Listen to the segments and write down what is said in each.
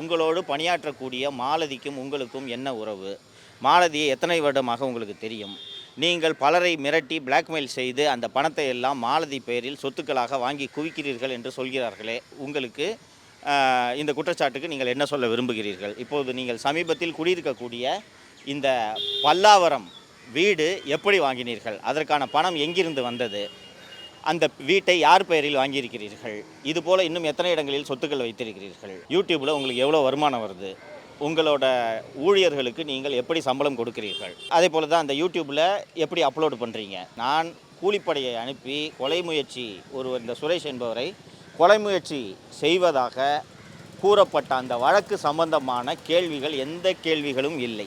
உங்களோடு பணியாற்றக்கூடிய மாலதிக்கும் உங்களுக்கும் என்ன உறவு? மாலதியை எத்தனை வருடமாக உங்களுக்கு தெரியும்? நீங்கள் பலரை மிரட்டி பிளாக்மெயில் செய்து அந்த பணத்தை எல்லாம் மாலதி பெயரில் சொத்துக்களாக வாங்கி குவிக்கிறீர்கள் என்று சொல்கிறார்களே உங்களுக்கு இந்த குற்றச்சாட்டுக்கு நீங்கள் என்ன சொல்ல விரும்புகிறீர்கள்? இப்போது நீங்கள் சமீபத்தில் குடியிருக்கக்கூடிய இந்த பல்லாவரம் வீடு எப்படி வாங்கினீர்கள்? அதற்கான பணம் எங்கிருந்து வந்தது? அந்த வீட்டை யார் பெயரில் வாங்கியிருக்கிறீர்கள்? இதுபோல் இன்னும் எத்தனை இடங்களில் சொத்துக்கள் வைத்திருக்கிறீர்கள்? யூடியூப்பில் உங்களுக்கு எவ்வளோ வருமானம் வருது? உங்களோட ஊழியர்களுக்கு நீங்கள் எப்படி சம்பளம் கொடுக்கிறீர்கள்? அதே போல் தான் அந்த யூடியூப்பில் எப்படி அப்லோடு பண்ணுறீங்க நான் கூலிப்படையை அனுப்பி கொலை முயற்சி ஒருவர் இந்த சுரேஷ் என்பவரை கொலை முயற்சி செய்வதாக கூறப்பட்ட அந்த வழக்கு சம்பந்தமான கேள்விகள் எந்த கேள்விகளும் இல்லை.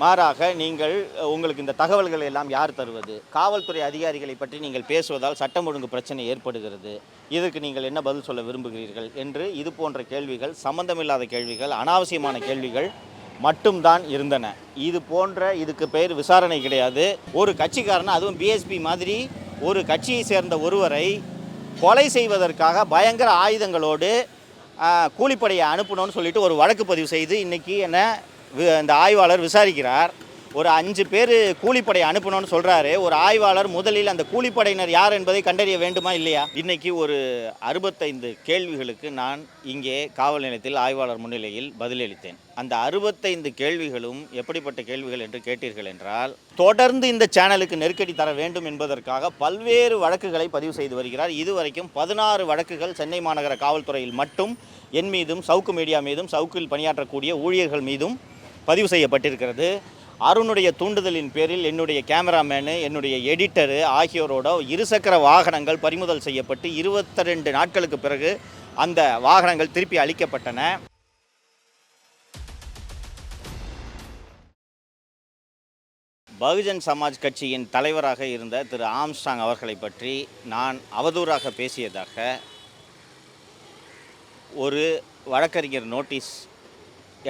மாறாக நீங்கள் உங்களுக்கு இந்த தகவல்கள் எல்லாம் யார் தருவது? காவல்துறை அதிகாரிகளை பற்றி நீங்கள் பேசுவதால் சட்டம் ஒழுங்கு பிரச்சனை ஏற்படுகிறது. இதற்கு நீங்கள் என்ன பதில் சொல்ல விரும்புகிறீர்கள் என்று இது போன்ற கேள்விகள் சம்பந்தமில்லாத கேள்விகள் அனாவசியமான கேள்விகள் மட்டும்தான் இருந்தன. இது போன்ற இதுக்கு பெயர் விசாரணை கிடையாது. ஒரு கட்சிக்காரன் அதுவும் பிஎஸ்பி மாதிரி ஒரு கட்சியை சேர்ந்த ஒருவரை கொலை செய்வதற்காக பயங்கர ஆயுதங்களோடு கூலிப்படையை அனுப்பணும்னு சொல்லிட்டு ஒரு வழக்கு பதிவு செய்து இன்றைக்கி என்ன இந்த ஆய்வாளர் விசாரிக்கிறார். ஒரு அஞ்சு பேர் கூலிப்படை அனுப்பணும்னு சொல்கிறாரு ஒரு ஆய்வாளர் முதலில் அந்த கூலிப்படையினர் யார் என்பதை கண்டறிய வேண்டுமா இல்லையா? இன்னைக்கு ஒரு அறுபத்தைந்து கேள்விகளுக்கு நான் இங்கே காவல் நிலையத்தில் ஆய்வாளர் முன்னிலையில் பதிலளித்தேன். அந்த அறுபத்தைந்து கேள்விகளும் எப்படிப்பட்ட கேள்விகள் என்று கேட்டீர்கள் என்றால் தொடர்ந்து இந்த சேனலுக்கு நெருக்கடி தர வேண்டும் என்பதற்காக பல்வேறு வழக்குகளை பதிவு செய்து வருகிறார். இதுவரைக்கும் பதினாறு வழக்குகள் சென்னை மாநகர காவல்துறையில் மட்டும் என் மீதும் சவுக்கு மீடியா மீதும் சவுக்கில் பணியாற்றக்கூடிய ஊழியர்கள் மீதும் பதிவு செய்யப்பட்டிருக்கிறது. அருணுடைய தூண்டுதலின் பேரில் என்னுடைய கேமராமேனு என்னுடைய எடிட்டரு ஆகியோரோட இருசக்கர வாகனங்கள் பறிமுதல் செய்யப்பட்டு இருபத்தி ரெண்டு நாட்களுக்கு பிறகு அந்த வாகனங்கள் திருப்பி அளிக்கப்பட்டன. பகுஜன் சமாஜ் கட்சியின் தலைவராக இருந்த திரு ஆம்ஸ்டாங் அவர்களை பற்றி நான் அவதூறாக பேசியதாக ஒரு வழக்கறிஞர் நோட்டீஸ்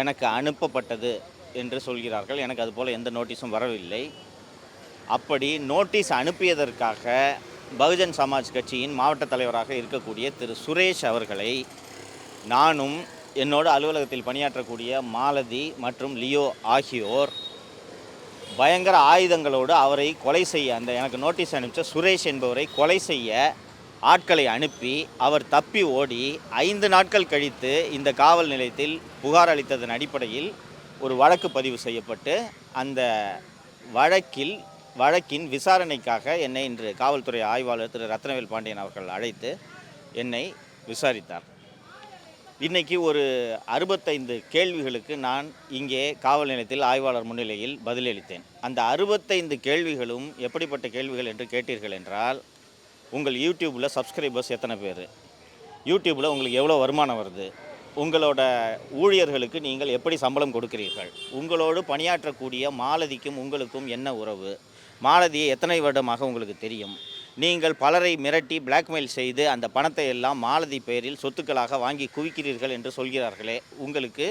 எனக்கு அனுப்பப்பட்டது என்று சொல்கிறார்கள். எனக்கு அதுபோல் எந்த நோட்டீஸும் வரவில்லை. அப்படி நோட்டீஸ் அனுப்பியதற்காக பகுஜன் சமாஜ் கட்சியின் மாவட்ட தலைவராக இருக்கக்கூடிய திரு. சுரேஷ் அவர்களை நானும் என்னோட அலுவலகத்தில் பணியாற்றக்கூடிய மாலதி மற்றும் லியோ ஆகியோர் பயங்கர ஆயுதங்களோடு அவரை கொலை செய்ய அந்த எனக்கு நோட்டீஸ் அனுப்பிச்ச சுரேஷ் என்பவரை கொலை செய்ய ஆட்களை அனுப்பி அவர் தப்பி ஓடி ஐந்து நாட்கள் கழித்து இந்த காவல் நிலையத்தில் புகார் அளித்ததன் அடிப்படையில் ஒரு வழக்கு பதிவு செய்யப்பட்டு அந்த வழக்கில் வழக்கின் விசாரணைக்காக என்னை இன்று காவல்துறை ஆய்வாளர் திரு ரத்னவேல் பாண்டியன் அவர்கள் அழைத்து என்னை விசாரித்தார். இன்னைக்கு ஒரு அறுபத்தைந்து கேள்விகளுக்கு நான் இங்கே காவல் நிலையத்தில் ஆய்வாளர் முன்னிலையில் பதிலளித்தேன். அந்த அறுபத்தைந்து கேள்விகளும் எப்படிப்பட்ட கேள்விகள் என்று கேட்டீர்கள் என்றால் உங்கள் யூடியூப்பில் சப்ஸ்கிரைபர்ஸ் எத்தனை பேர்? யூடியூப்பில் உங்களுக்கு எவ்வளோ வருமானம் வருது? உங்களோட ஊழியர்களுக்கு நீங்கள் எப்படி சம்பளம் கொடுக்கிறீர்கள்? உங்களோடு பணியாற்றக்கூடிய மாலதிக்கும் உங்களுக்கும் என்ன உறவு? மாலதியை எத்தனை வருடமாக உங்களுக்கு தெரியும்? நீங்கள் பலரை மிரட்டி பிளாக்மெயில் செய்து அந்த பணத்தை எல்லாம் மாலதி பெயரில் சொத்துக்களாக வாங்கி குவிக்கிறீர்கள் என்று சொல்கிறார்களே உங்களுக்கு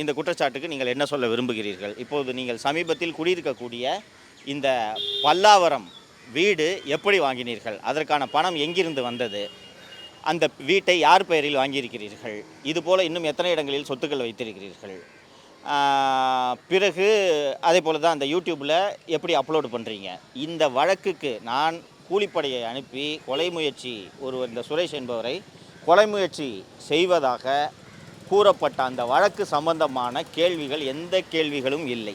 இந்த குற்றச்சாட்டுக்கு நீங்கள் என்ன சொல்ல விரும்புகிறீர்கள்? இப்போது நீங்கள் சமீபத்தில் குடியிருக்கக்கூடிய இந்த பல்லாவரம் வீடு எப்படி வாங்கினீர்கள்? அதற்கான பணம் எங்கிருந்து வந்தது? அந்த வீட்டை யார் பெயரில் வாங்கியிருக்கிறீர்கள்? இதுபோல் இன்னும் எத்தனை இடங்களில் சொத்துக்கள் வைத்திருக்கிறீர்கள்? பிறகு அதே போல் தான் அந்த யூடியூப்பில் எப்படி அப்லோடு பண்ணுறீங்க இந்த வழக்குக்கு நான் கூலிப்படையை அனுப்பி கொலை முயற்சி ஒருவர் இந்த சுரேஷ் என்பவரை கொலை முயற்சி செய்வதாக கூறப்பட்ட அந்த வழக்கு சம்பந்தமான கேள்விகள் எந்த கேள்விகளும் இல்லை.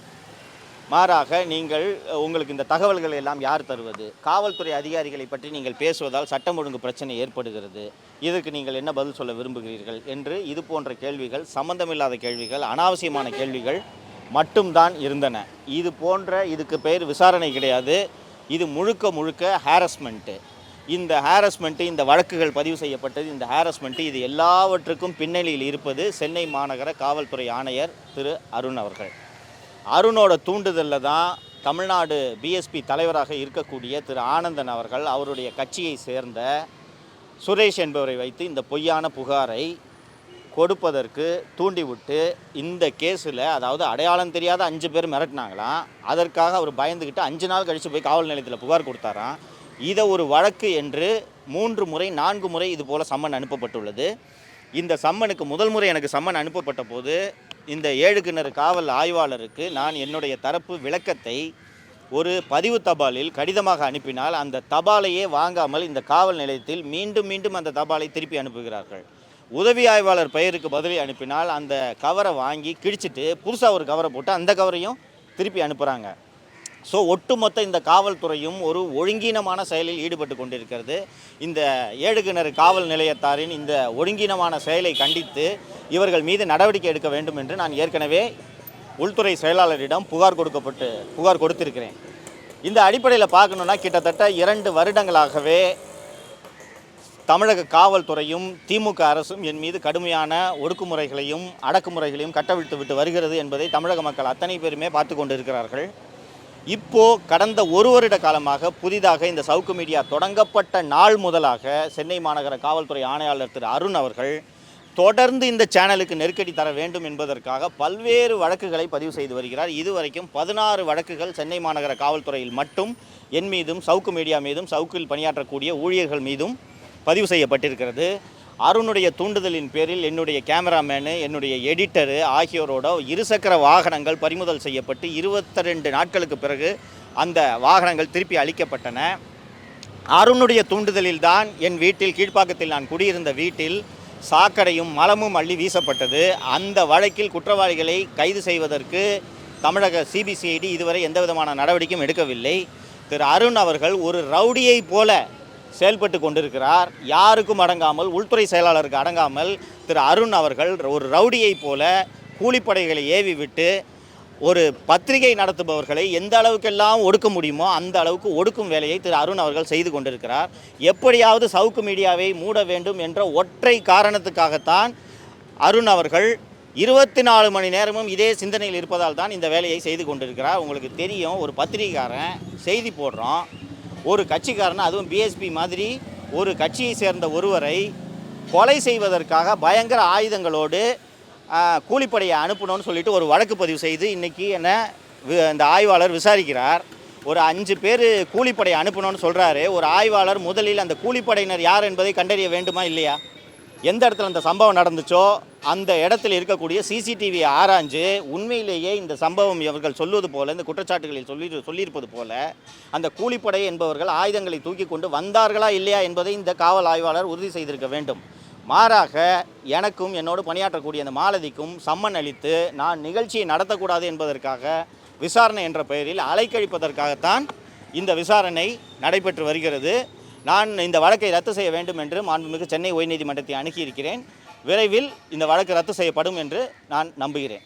மாறாக நீங்கள் உங்களுக்கு இந்த தகவல்கள் எல்லாம் யார் தருவது? காவல்துறை அதிகாரிகளை பற்றி நீங்கள் பேசுவதால் சட்டம் ஒழுங்கு பிரச்சனை ஏற்படுகிறது. இதற்கு நீங்கள் என்ன பதில் சொல்ல விரும்புகிறீர்கள் என்று இது போன்ற கேள்விகள் சம்பந்தமில்லாத கேள்விகள் அனாவசியமான கேள்விகள் மட்டும்தான் இருந்தன. இது போன்ற இதுக்கு பெயர் விசாரணை கிடையாது. இது முழுக்க முழுக்க ஹாரஸ்மெண்ட்டு இந்த ஹாரஸ்மெண்ட்டு இந்த வழக்குகள் பதிவு செய்யப்பட்டது இந்த ஹாரஸ்மெண்ட்டு இது எல்லாவற்றுக்கும் பின்னணியில் இருப்பது சென்னை மாநகர காவல்துறை ஆணையர் திரு அருண் அவர்கள். அருணோட தூண்டுதலில் தான் தமிழ்நாடு பிஎஸ்பி தலைவராக இருக்கக்கூடிய திரு ஆனந்தன் அவர்கள் அவருடைய கட்சியை சேர்ந்த சுரேஷ் என்பவரை வைத்து இந்த பொய்யான புகாரை கொடுப்பதற்கு தூண்டிவிட்டு இந்த கேஸில் அதாவது அடையாளம் தெரியாத அஞ்சு பேர் மிரட்டினாங்களாம். அதற்காக அவர் பயந்துக்கிட்டு அஞ்சு நாள் கழித்து போய் காவல் நிலையத்தில் புகார் கொடுத்தாராம். இதை ஒரு வழக்கு என்று மூன்று முறை நான்கு முறை இது போல் சம்மன் அனுப்பப்பட்டுள்ளது. இந்த சம்மனுக்கு முதல் முறை எனக்கு சம்மன் அனுப்பப்பட்ட போது இந்த ஏழு கிணறு காவல் ஆய்வாளருக்கு நான் என்னுடைய தரப்பு விளக்கத்தை ஒரு பதிவு தபாலில் கடிதமாக அனுப்பினால் அந்த தபாலையே வாங்காமல் இந்த காவல் நிலையத்தில் மீண்டும் மீண்டும் அந்த தபாலை திருப்பி அனுப்புகிறார்கள். உதவி ஆய்வாளர் பெயருக்கு பதிலை அனுப்பினால் அந்த கவரை வாங்கி கிழிச்சிட்டு புதுசாக ஒரு கவரை போட்டு அந்த கவரையும் திருப்பி அனுப்புகிறாங்க ஸோ ஒட்டுமொத்த இந்த காவல்துறையும் ஒரு ஒழுங்கீனமான செயலில் ஈடுபட்டு கொண்டிருக்கிறது. இந்த ஏழுகிணறு காவல் நிலையத்தாரின் இந்த ஒழுங்கீனமான செயலை கண்டித்து இவர்கள் மீது நடவடிக்கை எடுக்க வேண்டும் என்று நான் ஏற்கனவே உள்துறை செயலாளரிடம் புகார் கொடுக்கப்பட்டு புகார் கொடுத்திருக்கிறேன். இந்த அடிப்படையில் பார்க்கணுன்னா கிட்டத்தட்ட இரண்டு வருடங்களாகவே தமிழக காவல்துறையும் திமுக அரசும் என் மீது கடுமையான ஒடுக்குமுறைகளையும் அடக்குமுறைகளையும் கட்டவிழ்த்து விட்டு வருகிறது என்பதை தமிழக மக்கள் அத்தனை பேருமே பார்த்து கொண்டிருக்கிறார்கள். இப்போ கடந்த ஒரு வருட காலமாக புதிதாக இந்த சவுக்கு மீடியா தொடங்கப்பட்ட நாள் முதலாக சென்னை மாநகர காவல்துறை ஆணையாளர் திரு அருண் அவர்கள் தொடர்ந்து இந்த சேனலுக்கு நெருக்கடி தர வேண்டும் என்பதற்காக பல்வேறு வழக்குகளை பதிவு செய்து வருகிறார். இதுவரைக்கும் பதினாறு வழக்குகள் சென்னை மாநகர காவல்துறையில் மட்டும் என் மீதும் சவுக்கு மீடியா மீதும் சவுக்கில் பணியாற்றக்கூடிய ஊழியர்கள் மீதும் பதிவு செய்யப்பட்டிருக்கிறது. அருணுடைய தூண்டுதலின் பேரில் என்னுடைய கேமராமேனு என்னுடைய எடிட்டரு ஆகியோரோட இருசக்கர வாகனங்கள் பறிமுதல் செய்யப்பட்டு இருபத்தி ரெண்டு நாட்களுக்கு பிறகு அந்த வாகனங்கள் திருப்பி அளிக்கப்பட்டன. அருணுடைய தூண்டுதலில் தான் என் வீட்டில் கீழ்ப்பாக்கத்தில் நான் குடியிருந்த வீட்டில் சாக்கடையும் மலமும் அள்ளி வீசப்பட்டது. அந்த வழக்கில் குற்றவாளிகளை கைது செய்வதற்கு தமிழக சிபிசிஐடி இதுவரை எந்த விதமான நடவடிக்கையும் எடுக்கவில்லை. திரு அருண் அவர்கள் ஒரு ரவுடியைப் போல செயல்பட்டு கொண்டிருக்கிறார். யாருக்கும் அடங்காமல் உள்துறை செயலாளருக்கு அடங்காமல் திரு அருண் அவர்கள் ஒரு ரவுடியைப் போல கூலிப்படைகளை ஏவி விட்டு ஒரு பத்திரிகை நடத்துபவர்களை எந்த அளவுக்கெல்லாம் ஒடுக்க முடியுமோ அந்த அளவுக்கு ஒடுக்கும் வேலையை திரு அருண் அவர்கள் செய்து கொண்டிருக்கிறார். எப்படியாவது சவுக்கு மீடியாவை மூட வேண்டும் என்ற ஒற்றை காரணத்துக்காகத்தான் அருண் அவர்கள் இருபத்தி நாலு மணி நேரமும் இதே சிந்தனையில் இருப்பதால் தான் இந்த வேலையை செய்து கொண்டிருக்கிறார். உங்களுக்கு தெரியும் ஒரு பத்திரிகைக்காரன் செய்தி போடுறோம் ஒரு கட்சிக்காரன் அதுவும் பிஎஸ்பி மாதிரி ஒரு கட்சியை சேர்ந்த ஒருவரை கொலை செய்வதற்காக பயங்கர ஆயுதங்களோடு கூலிப்படையை அனுப்பணும்னு சொல்லிட்டு ஒரு வழக்கு பதிவு செய்து இன்றைக்கி என்ன வி- இந்த ஆய்வாளர் விசாரிக்கிறார். ஒரு அஞ்சு பேர் கூலிப்படையை அனுப்பணும்னு சொல்கிறாரு ஒரு ஆய்வாளர் முதலில் அந்த கூலிப்படையினர் யார் என்பதை கண்டறிய வேண்டுமா இல்லையா? எந்த இடத்துல அந்த சம்பவம் நடந்துச்சோ அந்த இடத்துல இருக்கக்கூடிய சிசிடிவியை ஆராய்ஞ்சு உண்மையிலேயே இந்த சம்பவம் இவர்கள் சொல்வது போல இந்த குற்றச்சாட்டுகளில் சொல்லி சொல்லியிருப்பது போல அந்த கூலிப்படை என்பவர்கள் ஆயுதங்களை தூக்கி கொண்டு வந்தார்களா இல்லையா என்பதை இந்த காவல் ஆய்வாளர் உறுதி செய்திருக்க வேண்டும். மாறாக எனக்கும் என்னோடு பணியாற்றக்கூடிய அந்த மாலதிக்கும் சம்மன் அளித்து நான் நிகழ்ச்சியை நடத்தக்கூடாது என்பதற்காக விசாரணை என்ற பெயரில் அலைக்கழிப்பதற்காகத்தான் இந்த விசாரணை நடைபெற்று வருகிறது. நான் இந்த வழக்கை ரத்து செய்ய வேண்டும் என்று மாண்புமிகு சென்னை உயர்நீதிமன்றத்தை அணுகியிருக்கிறேன். விரைவில் இந்த வழக்கு ரத்து செய்யப்படும் என்று நான் நம்புகிறேன்.